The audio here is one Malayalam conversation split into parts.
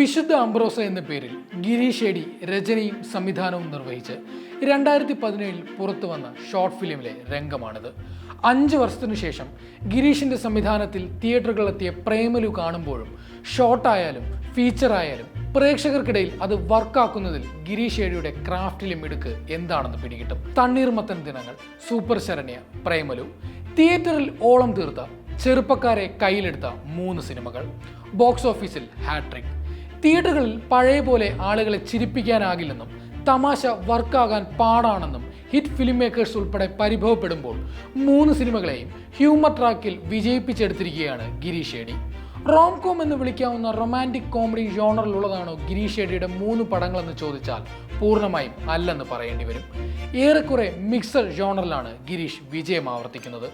വിശുദ്ധ അംബ്രോസ എന്ന പേരിൽ ഗിരീഷ് രചനയും സംവിധാനവും നിർവഹിച്ച് രണ്ടായിരത്തി പതിനേഴിൽ പുറത്തു വന്ന ഷോർട്ട് ഫിലിമിലെ രംഗമാണിത്. അഞ്ച് വർഷത്തിനു ശേഷം ഗിരീഷിന്റെ സംവിധാനത്തിൽ തിയേറ്ററുകളിലെത്തിയ പ്രേമലു കാണുമ്പോഴും ഷോർട്ടായാലും ഫീച്ചർ ആയാലും പ്രേക്ഷകർക്കിടയിൽ അത് വർക്കാക്കുന്നതിൽ ഗിരീഷ് ഏഴിയുടെ ക്രാഫ്റ്റിലെ മിടുക്ക് എന്താണെന്ന് പിടികിട്ടും. തണ്ണീർമത്തൻ ദിനങ്ങൾ സൂപ്പർ ശരണ്യ പ്രേമലു. തിയേറ്ററിൽ ഓളം തീർത്ത ചെറുപ്പക്കാരെ കയ്യിലെടുത്ത മൂന്ന് സിനിമകൾ. ബോക്സ് ഓഫീസിൽ ഹാട്രിക്. തിയേറ്ററുകളിൽ പഴയ പോലെ ആളുകളെ ചിരിപ്പിക്കാനാകില്ലെന്നും തമാശ വർക്കാകാൻ പാടാണെന്നും ഹിറ്റ് ഫിലിം മേക്കേഴ്സ് ഉൾപ്പെടെ പരിഭവപ്പെടുമ്പോൾ മൂന്ന് സിനിമകളെയും ഹ്യൂമർ ട്രാക്കിൽ വിജയിപ്പിച്ചെടുത്തിരിക്കുകയാണ് ഗിരീഷ് ഏടി. റോംകോം എന്ന് വിളിക്കാവുന്ന റൊമാന്റിക് കോമഡി ജോണറിലുള്ളതാണോ ഗിരീഷ് ഏടിയുടെ മൂന്ന് പടങ്ങളെന്ന് ചോദിച്ചാൽ പൂർണമായും അല്ലെന്ന് പറയേണ്ടി വരും. ഏറെക്കുറെ മിക്സഡ് ജോണറിലാണ് ഗിരീഷ് വിജയം ആവർത്തിക്കുന്നത്.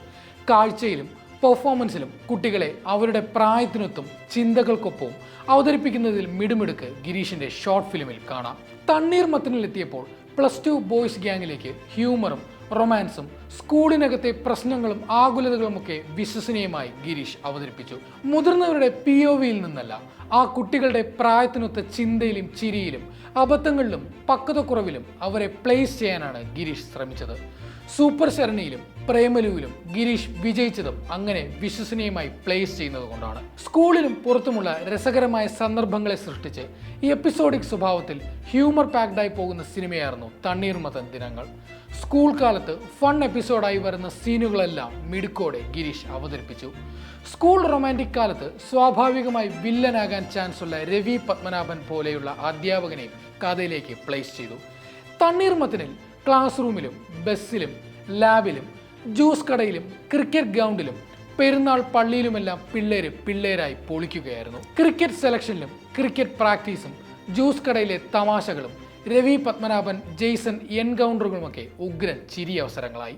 കാഴ്ചയിലും പെർഫോമൻസിലും കുട്ടികളെ അവരുടെ പ്രായത്തിനൊത്തും ചിന്തകൾക്കൊപ്പവും അവതരിപ്പിക്കുന്നതിൽ മിടുമിടുക്ക് ഗിരീഷിന്റെ ഷോർട്ട് ഫിലിമിൽ കാണാം. തണ്ണീർമത്തനിലെത്തിയപ്പോൾ പ്ലസ് ടു ബോയ്സ് ഗ്യാങ്ങിലേക്ക് ഹ്യൂമറും റൊമാൻസും സ്കൂളിനകത്തെ പ്രശ്നങ്ങളും ആകുലതകളുമൊക്കെ വിശ്വസനീയമായി ഗിരീഷ് അവതരിപ്പിച്ചു. മുതിർന്നവരുടെ പി ഒ വിയിൽ നിന്നല്ല ആ കുട്ടികളുടെ പ്രായത്തിനൊത്ത ചിന്തയിലും ചിരിയിലും അബദ്ധങ്ങളിലും പക്വതക്കുറവിലും അവരെ പ്ലേസ് ചെയ്യാനാണ് ഗിരീഷ് ശ്രമിച്ചത്. സൂപ്പർ ശരണിയിലും പ്രേമലുവിലും ഗിരീഷ് വിജയിച്ചതും അങ്ങനെ വിശ്വസനീയമായി പ്ലേസ് ചെയ്യുന്നത് കൊണ്ടാണ്. സ്കൂളിലും പുറത്തുമുള്ള രസകരമായ സന്ദർഭങ്ങളെ സൃഷ്ടിച്ച് ഈ എപ്പിസോഡിക് സ്വഭാവത്തിൽ ഹ്യൂമർ പാക്ഡായി പോകുന്ന സിനിമയായിരുന്നു തണ്ണീർമത്തൻ ദിനങ്ങൾ. സ്കൂൾ കാലത്ത് ഫൺ എപ്പിസോഡായി വരുന്ന സീനുകളെല്ലാം മിടുക്കോടെ ഗിരീഷ് അവതരിപ്പിച്ചു. സ്കൂൾ റൊമാന്റിക് കാലത്ത് സ്വാഭാവികമായി വില്ലനാകാൻ ഉള്ള രവി പത്മനാഭൻ പോലെയുള്ള അധ്യാപകനെയും കഥയിലേക്ക് പ്ലേസ് ചെയ്തു. തണ്ണീർമത്തിനിൽ ക്ലാസ് റൂമിലും ബസ്സിലും ലാബിലും ജ്യൂസ് കടയിലും ക്രിക്കറ്റ് ഗ്രൗണ്ടിലും പെരുന്നാൾ പള്ളിയിലുമെല്ലാം പിള്ളേര് പിള്ളേരായി പൊളിക്കുകയായിരുന്നു. ക്രിക്കറ്റ് സെലക്ഷനിലും ക്രിക്കറ്റ് പ്രാക്ടീസും ജ്യൂസ് കടയിലെ തമാശകളും രവി പത്മനാഭൻ ജെയ്സൺ എൻകൗണ്ടറുകളുമൊക്കെ ഉഗ്രൻ ചിരി അവസരങ്ങളായി.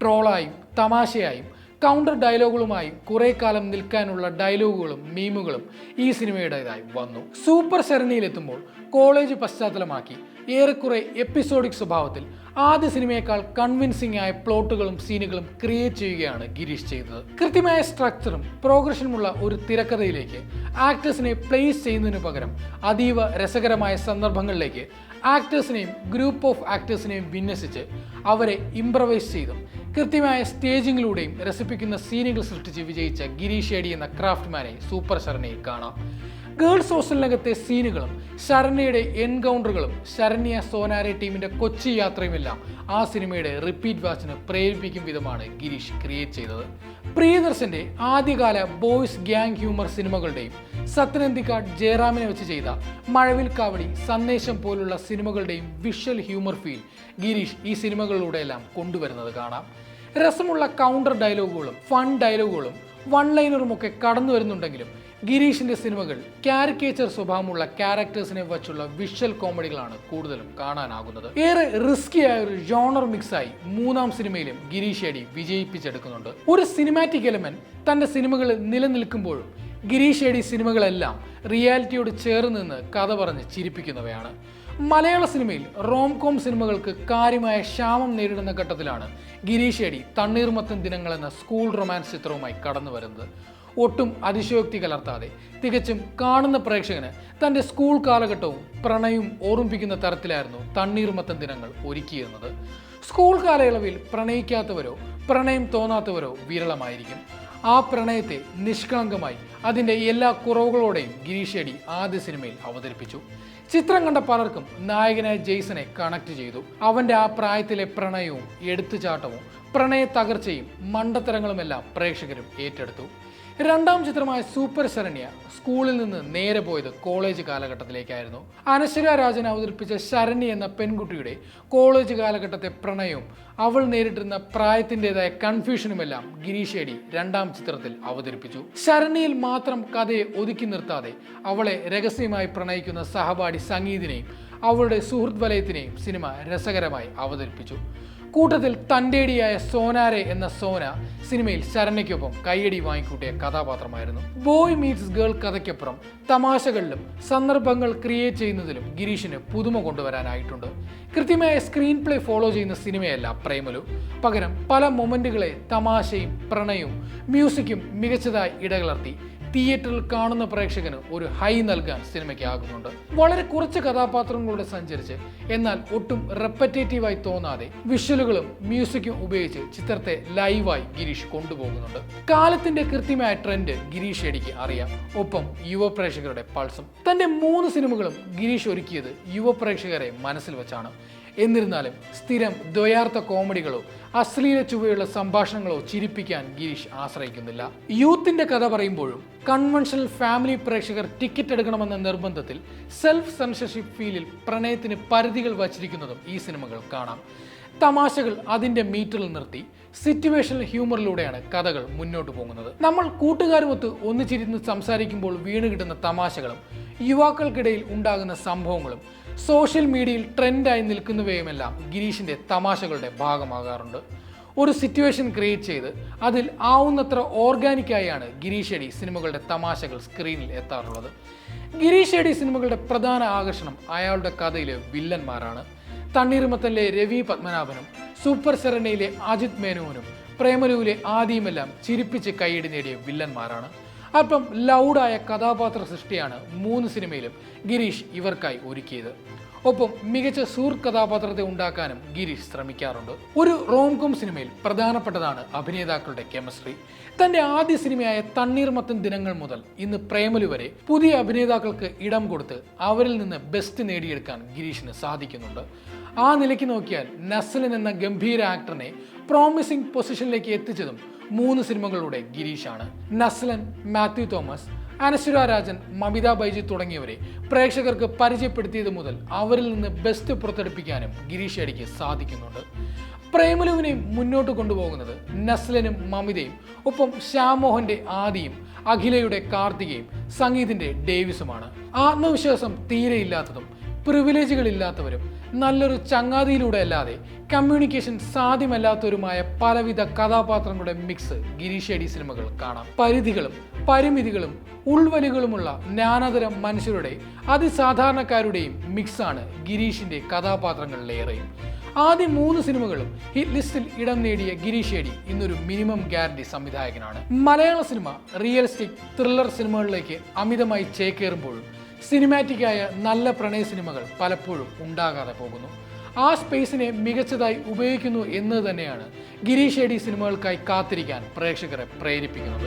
ട്രോളായും തമാശയായും കൗണ്ടർ ഡയലോഗുകളുമായി കുറെ കാലം നിൽക്കാനുള്ള ഡയലോഗുകളും മീമുകളും ഈ സിനിമയുടേതായി വന്നു. സൂപ്പർ ശരണിയിലെത്തുമ്പോൾ കോളേജ് പശ്ചാത്തലമാക്കി ഏറെക്കുറെ എപ്പിസോഡിക് സ്വഭാവത്തിൽ ആദ്യ സിനിമയേക്കാൾ കൺവിൻസിംഗ് ആയ പ്ലോട്ടുകളും സീനുകളും ക്രിയേറ്റ് ചെയ്യുകയാണ് ഗിരീഷ് ചെയ്തത്. കൃത്യമായ സ്ട്രക്ചറും പ്രോഗ്രഷനുമുള്ള ഒരു തിരക്കഥയിലേക്ക് ആക്ടേഴ്സിനെ പ്ലേസ് ചെയ്യുന്നതിനു പകരം അതീവ രസകരമായ സന്ദർഭങ്ങളിലേക്ക് ആക്ടേഴ്സിനെയും ഗ്രൂപ്പ് ഓഫ് ആക്ടേഴ്സിനെയും വിന്യസിച്ച് അവരെ ഇംപ്രവൈസ് ചെയ്തും. കൃത്യമായ സ്റ്റേജിങ്ങിലൂടെയും രസിപ്പിക്കുന്ന സീനുകൾ സൃഷ്ടിച്ച് വിജയിച്ച ഗിരീഷ് എടി എന്ന ക്രാഫ്റ്റ്മാനെ സൂപ്പർ ശരണയിൽ കാണാം. ഗേൾസ് ഹോസ്റ്റലിനകത്തെ സീനുകളും ശരണ്യയുടെ എൻകൗണ്ടറുകളും ശരണ്യ സോനാരെ ടീമിന്റെ കൊച്ചി യാത്രയുമെല്ലാം ആ സിനിമയുടെ റിപ്പീറ്റ് വാച്ചിന് പ്രേരിപ്പിക്കും വിധമാണ് ഗിരീഷ് ക്രിയേറ്റ് ചെയ്തത്. പ്രിയദർശന്റെ ആദ്യകാല ബോയ്സ് ഗ്യാങ് ഹ്യൂമർ സിനിമകളുടെയും സത്യനന്ദിക്കാട് ജയറാമിനെ വെച്ച് ചെയ്ത മഴവിൽ കാവടി സന്ദേശം പോലുള്ള സിനിമകളുടെയും വിഷ്വൽ ഹ്യൂമർ ഫീൽ ഗിരീഷ് ഈ സിനിമകളിലൂടെയെല്ലാം കൊണ്ടുവരുന്നത് കാണാം. രസമുള്ള കൗണ്ടർ ഡയലോഗുകളും ഫൺ ഡയലോഗുകളും വൺ ലൈനറും ഒക്കെ കടന്നു വരുന്നുണ്ടെങ്കിലും ഗിരീഷിന്റെ സിനിമകൾ കാരിക്കേച്ചർ സ്വഭാവമുള്ള ക്യാരക്ടേഴ്സിനെ വച്ചുള്ള വിഷ്വൽ കോമഡികളാണ് കൂടുതലും കാണാനാകുന്നത്. ഏറെ റിസ്കി ആയ ഒരു ജോണർ മിക്സായി മൂന്നാം സിനിമയിലും ഗിരീഷ് ഏടി വിജയിപ്പിച്ചെടുക്കുന്നുണ്ട്. ഒരു സിനിമാറ്റിക് എലമെന്റ് തന്റെ സിനിമകളിൽ നിലനിൽക്കുമ്പോഴും ഗിരീഷ് ഏടി സിനിമകളെല്ലാം റിയാലിറ്റിയോട് ചേർന്ന് നിന്ന് കഥ പറഞ്ഞ് ചിരിപ്പിക്കുന്നവയാണ്. മലയാള സിനിമയിൽ റോം കോം സിനിമകൾക്ക് കാര്യമായ ക്ഷാമം നേരിടുന്ന ഘട്ടത്തിലാണ് ഗിരീഷ് ഏടി തണ്ണീർമത്തൻ ദിനങ്ങൾ എന്ന സ്കൂൾ റൊമാൻസ് ചിത്രവുമായി കടന്നു വരുന്നത്. ഒട്ടും അതിശയോക്തി കലർത്താതെ തികച്ചും കാണുന്ന പ്രേക്ഷകന് തന്റെ സ്കൂൾ കാലഘട്ടവും പ്രണയവും ഓർമ്മിപ്പിക്കുന്ന തരത്തിലായിരുന്നു തണ്ണീർമത്തൻ ദിനങ്ങൾ ഒരുക്കിയിരുന്നത്. സ്കൂൾ കാലയളവിൽ പ്രണയിക്കാത്തവരോ പ്രണയം തോന്നാത്തവരോ വിരളമായിരിക്കും. ആ പ്രണയത്തെ നിഷ്കളങ്കമായി അതിന്റെ എല്ലാ കുറവുകളോടെയും ഗിരീഷ് ഏടി ആദ്യ സിനിമയിൽ അവതരിപ്പിച്ചു. ചിത്രം കണ്ട പലർക്കും നായകനായ ജെയ്സനെ കണക്ട് ചെയ്തു. അവന്റെ ആ പ്രായത്തിലെ പ്രണയവും എടുത്തുചാട്ടവും പ്രണയ തകർച്ചയും മണ്ടത്തരങ്ങളുമെല്ലാം പ്രേക്ഷകരും ഏറ്റെടുത്തു. രണ്ടാം ചിത്രമായ സൂപ്പർ ശരണ്യ സ്കൂളിൽ നിന്ന് നേരെ പോയത് കോളേജ് കാലഘട്ടത്തിലേക്കായിരുന്നു. അനശ്വര രാജൻ അവതരിപ്പിച്ച ശരണ്യ എന്ന പെൺകുട്ടിയുടെ കോളേജ് കാലഘട്ടത്തെ പ്രണയവും അവൾ നേരിട്ടിരുന്ന പ്രായത്തിന്റെതായ കൺഫ്യൂഷനുമെല്ലാം ഗിരീഷ് ഏടി രണ്ടാം ചിത്രത്തിൽ അവതരിപ്പിച്ചു. ശരണ്യയിൽ മാത്രം കഥയെ ഒതുക്കി നിർത്താതെ അവളെ രഹസ്യമായി പ്രണയിക്കുന്ന സഹപാഠി സംഗീതിനെയും അവളുടെ സുഹൃത് വലയത്തിനെയും സിനിമ രസകരമായി അവതരിപ്പിച്ചു. കൂട്ടത്തിൽ തന്റെടിയായ സോനാരെ എന്ന സോന സിനിമയിൽ ശരണ്യയ്ക്കൊപ്പം കൈയടി വാങ്ങിക്കൂട്ടിയ കഥാപാത്രമായിരുന്നു. ബോയ് മീറ്റ്സ് ഗേൾ കഥയ്ക്കപ്പുറം തമാശകളിലും സന്ദർഭങ്ങൾ ക്രിയേറ്റ് ചെയ്യുന്നതിലും ഗിരീഷിന് പുതുമ കൊണ്ടുവരാനായിട്ടുണ്ട്. കൃത്യമായ സ്ക്രീൻ പ്ലേ ഫോളോ ചെയ്യുന്ന സിനിമയല്ല പ്രേമലു. പകരം പല മൊമെന്റുകളെ തമാശയും പ്രണയവും മ്യൂസിക്കും മികച്ചതായി ഇടകലർത്തി. തിയേറ്ററിൽ കാണുന്ന പ്രേക്ഷകന് ഒരു ഹൈ നൽകാൻ സിനിമയ്ക്ക് ആകുന്നുണ്ട് വളരെ കുറച്ച് കഥാപാത്രങ്ങളുടെ സഞ്ചരിച്ച് എന്നാൽ ഒട്ടും റെപ്പറ്റേറ്റീവായി തോന്നാതെ വിഷ്വലുകളും മ്യൂസിക്കും ഉപയോഗിച്ച് ചിത്രത്തെ ലൈവായി ഗിരീഷ് കൊണ്ടുപോകുന്നുണ്ട്. കാലത്തിന്റെ കൃത്യമായ ട്രെൻഡ് ഗിരീഷ് എടിക്ക് അറിയാം. ഒപ്പം യുവ പ്രേക്ഷകരുടെ പൾസും തന്റെ മൂന്ന് സിനിമകളും ഗിരീഷ് ഒരുക്കിയത് യുവ പ്രേക്ഷകരെ മനസ്സിൽ വെച്ചാണ്. എന്നിരുന്നാലും സ്ഥിരം ദ്വയാർത്ഥ കോമഡികളോ അശ്ലീല ചുവയുള്ള സംഭാഷണങ്ങളോ ചിരിപ്പിക്കാൻ ഗിരീഷ് ആശ്രയിക്കുന്നില്ല. യൂത്തിന്റെ കഥ പറയുമ്പോഴും കൺവെൻഷണൽ ഫാമിലി പ്രേക്ഷകർ ടിക്കറ്റ് എടുക്കണമെന്ന നിർബന്ധത്തിൽ സെൽഫ് സെൻസർഷിപ്പ് ഫീലിൽ പ്രണയത്തിന് പരിധികൾ വച്ചിരിക്കുന്നതും ഈ സിനിമകൾ കാണാം. തമാശകൾ അതിന്റെ മീറ്ററിൽ നിർത്തി സിറ്റുവേഷണൽ ഹ്യൂമറിലൂടെയാണ് കഥകൾ മുന്നോട്ട് പോകുന്നത്. നമ്മൾ കൂട്ടുകാരുമൊത്ത് ഒന്നിച്ചിരുന്ന് സംസാരിക്കുമ്പോൾ വീണ് കിട്ടുന്ന തമാശകളും യുവാക്കൾക്കിടയിൽ ഉണ്ടാകുന്ന സംഭവങ്ങളും സോഷ്യൽ മീഡിയയിൽ ട്രെൻഡായി നിൽക്കുന്നവയുമെല്ലാം ഗിരീഷിന്റെ തമാശകളുടെ ഭാഗമാകാറുണ്ട്. ഒരു സിറ്റുവേഷൻ ക്രിയേറ്റ് ചെയ്ത് അതിൽ ആവുന്നത്ര ഓർഗാനിക്കായാണ് ഗിരീഷ് എടി സിനിമകളുടെ തമാശകൾ സ്ക്രീനിൽ എത്താറുള്ളത്. ഗിരീഷ് എടി സിനിമകളുടെ പ്രധാന ആകർഷണം അയാളുടെ കഥയിലെ വില്ലന്മാരാണ്. തണ്ണീർമത്തനിലെ രവി പത്മനാഭനും സൂപ്പർ സെറനയിലെ അജിത് മേനോനും പ്രേമലുവിലെ ആദിയുമെല്ലാം ചിരിപ്പിച്ച് കൈയടി നേടിയ വില്ലന്മാരാണ്. അല്പം ലൗഡായ കഥാപാത്ര സൃഷ്ടിയാണ് മൂന്ന് സിനിമയിലും ഗിരീഷ് ഇവർക്കായി ഒരുക്കിയത്. ഒപ്പം മികച്ച സൂർ കഥാപാത്രത്തെ ഉണ്ടാക്കാനും ഗിരീഷ് ശ്രമിക്കാറുണ്ട്. ഒരു റോംകോം സിനിമയിൽ പ്രധാനപ്പെട്ടതാണ് അഭിനേതാക്കളുടെ കെമിസ്ട്രി. തന്റെ ആദ്യ സിനിമയായ തണ്ണീർമത്തൻ ദിനങ്ങൾ മുതൽ ഇന്ന് പ്രേമലു വരെ പുതിയ അഭിനേതാക്കൾക്ക് ഇടം കൊടുത്ത് അവരിൽ നിന്ന് ബെസ്റ്റ് നേടിയെടുക്കാൻ ഗിരീഷിന് സാധിക്കുന്നുണ്ട്. ആ നിലയ്ക്ക് നോക്കിയാൽ നസലൻ എന്ന ഗംഭീര ആക്ടറിനെ പ്രോമിസിംഗ് പൊസിഷനിലേക്ക് എത്തിച്ചതും മൂന്ന് സിനിമകളുടെ ഗിരീഷാണ്. നസ്ലൻ മാത്യു തോമസ് അനശ്വര രാജൻ മമിത ബൈജി തുടങ്ങിയവരെ പ്രേക്ഷകർക്ക് പരിചയപ്പെടുത്തിയത് മുതൽ അവരിൽ നിന്ന് ബെസ്റ്റ് പുറത്തെടുപ്പിക്കാനും ഗിരീഷ് അടിക്ക് സാധിക്കുന്നുണ്ട്. പ്രേമലുവിനെയും മുന്നോട്ട് കൊണ്ടുപോകുന്നത് നസ്ലനും മമിതയും ഒപ്പം ശ്യാമോഹന്റെ ആദിയും അഖിലയുടെ കാർത്തികയും സംഗീതിന്റെ ഡേവിസുമാണ്. ആത്മവിശ്വാസം തീരെയില്ലാത്തതും പ്രിവിലേജുകൾ ഇല്ലാത്തവരും നല്ലൊരു ചങ്ങാതിയിലൂടെ അല്ലാതെ കമ്മ്യൂണിക്കേഷൻ സാധ്യമല്ലാത്തവരുമായ പലവിധ കഥാപാത്രങ്ങളുടെ മിക്സ് ഗിരീഷ് എഡി സിനിമകൾ കാണാം. പരിധികളും പരിമിതികളും ഉൾവലികളുമുള്ള നാനാതരം മനുഷ്യരുടെ അതിസാധാരണക്കാരുടെയും മിക്സാണ് ഗിരീഷിന്റെ കഥാപാത്രങ്ങളിലേറെയും. ആദ്യ മൂന്ന് സിനിമകളും ഹിറ്റ് ലിസ്റ്റിൽ ഇടം നേടിയ ഗിരീഷ് ഏടി ഇന്നൊരു മിനിമം ഗ്യാരണ്ടി സംവിധായകനാണ്. മലയാള സിനിമ റിയലിസ്റ്റിക് ത്രില്ലർ സിനിമകളിലേക്ക് അമിതമായി ചേക്കേറുമ്പോഴും സിനിമാറ്റിക്കായ നല്ല പ്രണയ സിനിമകൾ പലപ്പോഴും ഉണ്ടാകാതെ പോകുന്നു. ആ സ്പേസിനെ മികച്ചതായി ഉപയോഗിക്കുന്നു എന്ന് തന്നെയാണ് ഗിരീഷ് ഏടി സിനിമകൾക്കായി കാത്തിരിക്കാൻ പ്രേക്ഷകരെ പ്രേരിപ്പിക്കുന്നത്.